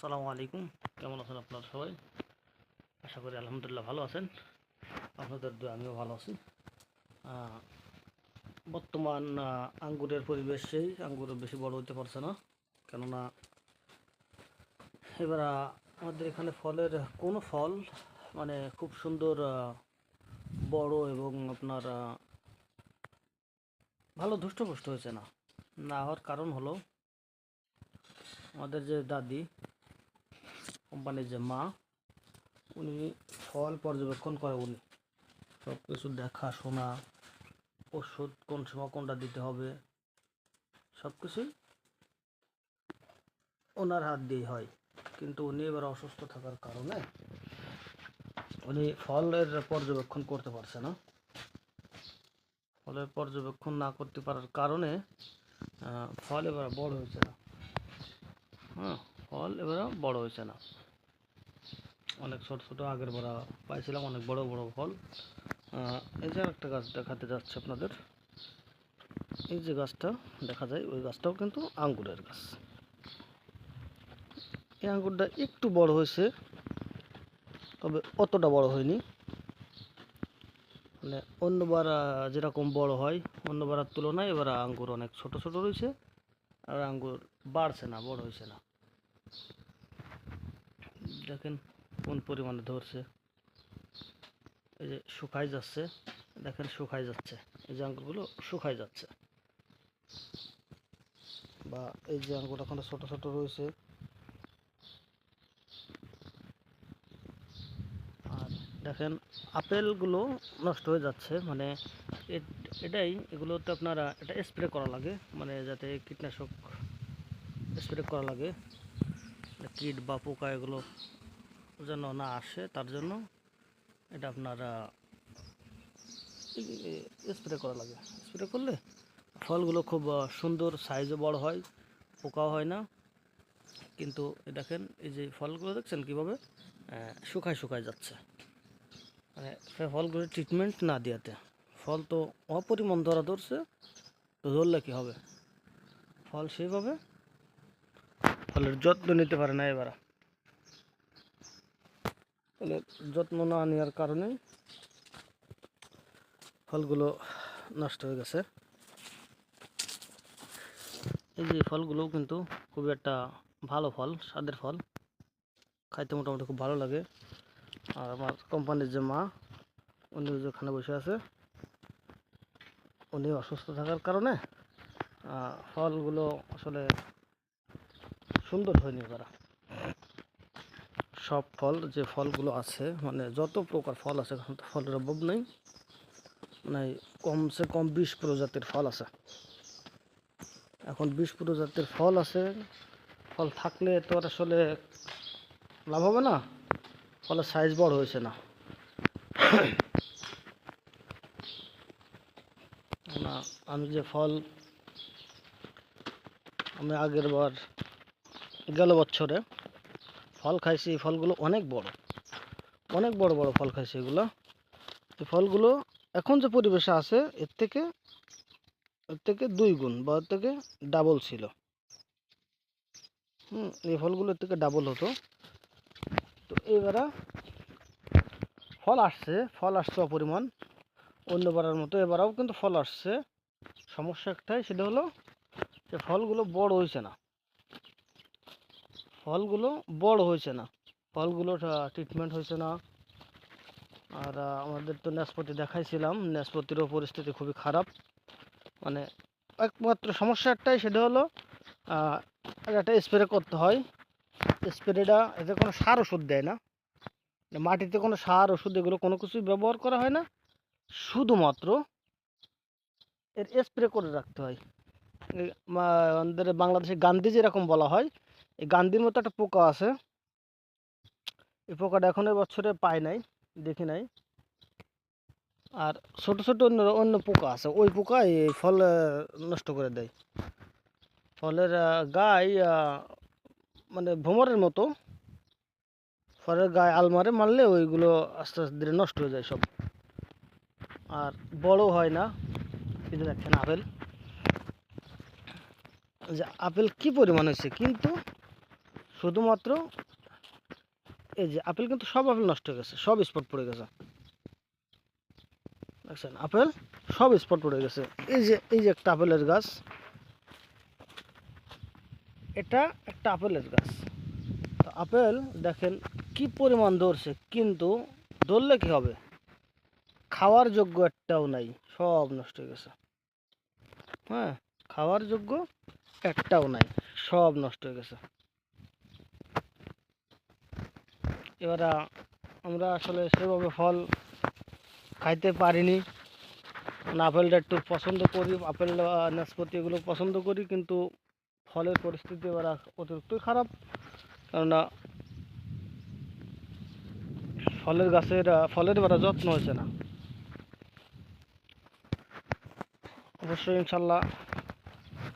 সালামু আলাইকুম। কেমন আছেন আপনারা সবাই? আশা করি আলহামদুলিল্লাহ ভালো আছেন। আপনাদের দোয়া, আমিও ভালো আছি। বর্তমান আঙ্গুরের পরিবেশেই আঙ্গুর বেশি বড় হতে পারছে না। কেননা, এবার আমাদের এখানে ফলের কোনো ফল মানে খুব সুন্দর বড় এবং আপনার ভালো ধুষ্টপুষ্ট হয়েছে না। না হওয়ার কারণ হলো, আমাদের যে দাদি কোম্পানির যে মা, উনি ফল পর্যবেক্ষণ করে উনি। সব কিছু দেখাশোনা ওষুধ কোন সময় কোনটা দিতে হবে সব কিছুই ওনার হাত দিয়ে হয়। কিন্তু উনি এবার অসুস্থ থাকার কারণে উনি ফলের পর্যবেক্ষণ করতে পারছে না। ফলের পর্যবেক্ষণ না করতে পারার কারণে ফল এবার বড় হয়েছে না। ফল এবারে বড় হয়েছে না। অনেক ছোট ছোট আগের বড়া পাইছিলাম, অনেক বড় বড় ফল। এই যে একটা গাছ দেখাতে যাচ্ছে আপনাদের। এই যে গাছটা দেখা যায়, ওই গাছটাও কিন্তু আঙ্গুরের গাছ। এই আঙ্গুরটা একটু বড় হয়েছে, তবে অতটা বড় হয়নি। মানে অন্যবার যেরকম বড় হয় অন্যবারের তুলনায় এবার আঙ্গুর অনেক ছোট ছোট রয়েছে, আর আঙ্গুর বাড়ছে না, বড় হয়েছে না। দেখেন কোন পরিমাণে ধরছে। এই যে শুকাই যাচ্ছে, দেখেন শুকাই যাচ্ছে। এই যে আঙ্গুরগুলো শুকাই যাচ্ছে। বা এই যে আঙ্গুর এখনও ছোট ছোট রয়েছে। আর দেখেন, আপেলগুলো নষ্ট হয়ে যাচ্ছে মানে এটাই এগুলোতে আপনারা এটা স্প্রে করা লাগে মানে যাতে কীটনাশক স্প্রে করা লাগে। কীট বা পোকা এগুলো যেন না আসে, তার জন্য এটা আপনারা স্প্রে করা লাগে। স্প্রে করলে ফলগুলো খুব সুন্দর সাইজও বড় হয়, পোকাও হয় না। কিন্তু দেখেন, এই যে ফলগুলো দেখছেন কীভাবে? শুকায় শুকায় যাচ্ছে। মানে ফলগুলো ট্রিটমেন্ট না দেওয়াতে ফল তো অপরিমাণ ধরা ধরছে, তো ধরলে কী হবে? ফল সেইভাবে ফলের যত্ন নিতে পারে না এবার। যত্ন না নেওয়ার কারণে ফলগুলো নষ্ট হয়ে গেছে। এই যে ফলগুলোও কিন্তু খুবই একটা ভালো ফল, স্বাদের ফল। খাইতে মোটামুটি খুব ভালো লাগে। আর আমার কোম্পানির যে মা উনি ওই যে ওখানে বসে আছে উনি অসুস্থ থাকার কারণে ফলগুলো আসলে সুন্দর হয়নি করা সব ফল, যে ফলগুলো আছে মানে যত প্রকার ফল আছে, এখন তো ফলের অভাব নেই। মানে কমসে কম বিশ প্রজাতির ফল আছে। এখন বিশ প্রজাতির ফল আছে, ফল থাকলে তো আসলে লাভ হবে না। ফলের সাইজ বড় হয়েছে না। না, আমি যে ফল আমি আগের বার গেল বছরে ফল খাইছি, এই ফলগুলো অনেক বড়। অনেক বড় বড় ফল খাইছি এগুলো। এই ফলগুলো এখন যে পরিবেশে আছে, এর থেকে এর থেকে দুই গুণ বা এর থেকে ডাবল ছিল। হুম, এই ফলগুলো এর থেকে ডাবল হতো। তো এবারে ফল আসছে ফল আসছে অপরিমাণ। অন্যবারের মতো এবারেও কিন্তু ফল আসছে। সমস্যা একটাই, সেটা হলো যে ফলগুলো বড় হয়েছে না। ফলগুলো বড় হয়েছে না। ফলগুলো ট্রিটমেন্ট হয়েছে না। আর আমাদের তো নাশপাতি দেখাইছিলাম। নাশপাতিরও পরিস্থিতি খুবই খারাপ। মানে একমাত্র সমস্যা একটাই, সেটা হলো একটা স্প্রে করতে হয়। স্প্রেটা এতে কোনো সার ওষুধ দেয় না। মাটিতে কোনো সার, ওষুধ এগুলো কোনো কিছুই ব্যবহার করা হয় না। শুধুমাত্র এর স্প্রে করে রাখতে হয়। আমাদের বাংলাদেশে গান্ধী যেরকম বলা হয় এই গান্ধীর মতো একটা পোকা আছে। এই পোকাটা এখন বছরে পাই নাই, দেখি নাই। আর ছোট ছোট অন্য অন্য পোকা আছে। ওই পোকা এই ফল নষ্ট করে দেয়। ফলের গায়ে মানে ভোমরের মতো। ফলের গায়ে আলমারে মারলে ওইগুলো আস্তে আস্তে ধীরে নষ্ট হয়ে যায় সব। আর বড় হয় না, কিন্তু দেখেন আপেল। যে আপেল কি পরিমাণ হয়েছে? কিন্তু শুধুমাত্র এই যে আপেল কিন্তু সব আপেল নষ্ট হয়ে গেছে, সব স্পট পড়ে গেছে। দেখছেন, আপেল সব স্পট পড়ে গেছে। এই যে এই যে একটা আপেলের গাছ, এটা একটা আপেলের গাছ। তো আপেল দেখেন কি পরিমাণ ধরছে, কিন্তু ধরলে কি হবে? খাওয়ার যোগ্য একটাও নাই, সব নষ্ট হয়ে গেছে। হ্যাঁ খাওয়ার যোগ্য একটাও নাই, সব নষ্ট হয়ে গেছে। এবার আমরা আসলে সেভাবে ফল খাইতে পারিনি। কারণ আপেলটা একটু পছন্দ করি আপেল নাশপাতি এগুলো পছন্দ করি, কিন্তু ফলের পরিস্থিতি এবার অতিরিক্তই খারাপ। কেননা ফলের গাছের, ফলের এবার যত্ন হয়েছে না। অবশ্যই ইনশাল্লাহ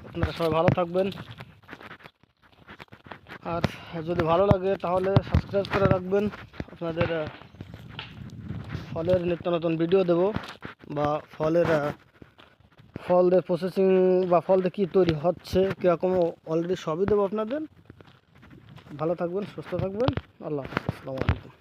আপনারা সবাই ভালো থাকবেন। আর যদি ভালো লাগে তাহলে সাবস্ক্রাইব করে রাখবেন। আপনাদের ফলের নিত্য নতুন ভিডিও দেব বা ফলের ফল ফলদের প্রসেসিং বা ফল কী তৈরি হচ্ছে, কীরকম অলরেডি সবই দেবো আপনাদের। ভালো থাকবেন, সুস্থ থাকবেন। আল্লাহ হাফিজ। আসসালামু আলাইকুম।